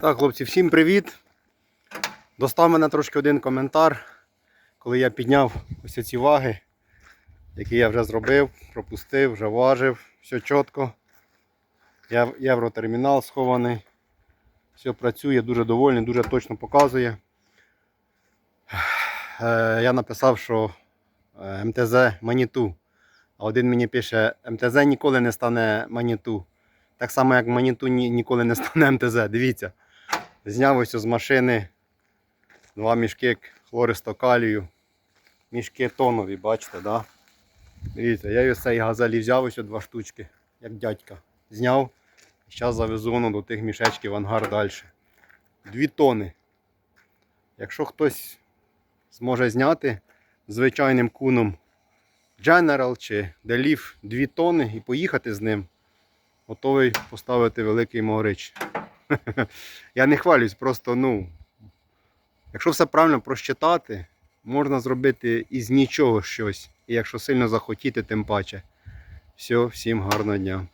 Так, хлопці, всім привіт. Достав мене трошки один коментар, коли я підняв ось ці ваги, які я вже зробив, пропустив, вже важив, все чітко. Євротермінал схований. Все працює, дуже довольний, дуже точно показує. Е, Я написав, що е, МТЗ Маніту. А один мені пише, МТЗ ніколи не стане Маніту. Так само, як Маніту ніколи не стане МТЗ. Дивіться. Зняв ось з машини два мішки хлористо калію. Мішки тонові, бачите, да? Дивіться, я ось цей газелі взяв ось два штучки, як дядька. Зняв. Зараз завезу воно до тих мішечків в ангар далі. Дві тони. Якщо хтось зможе зняти звичайним куном General чи Delif 2 тони і поїхати з ним, готовий поставити великий могрич. Я не хвалюсь, просто ну. Якщо все правильно просчитати, можна зробити із нічого щось. І якщо сильно захотіти, тим паче. Все, всім гарного дня.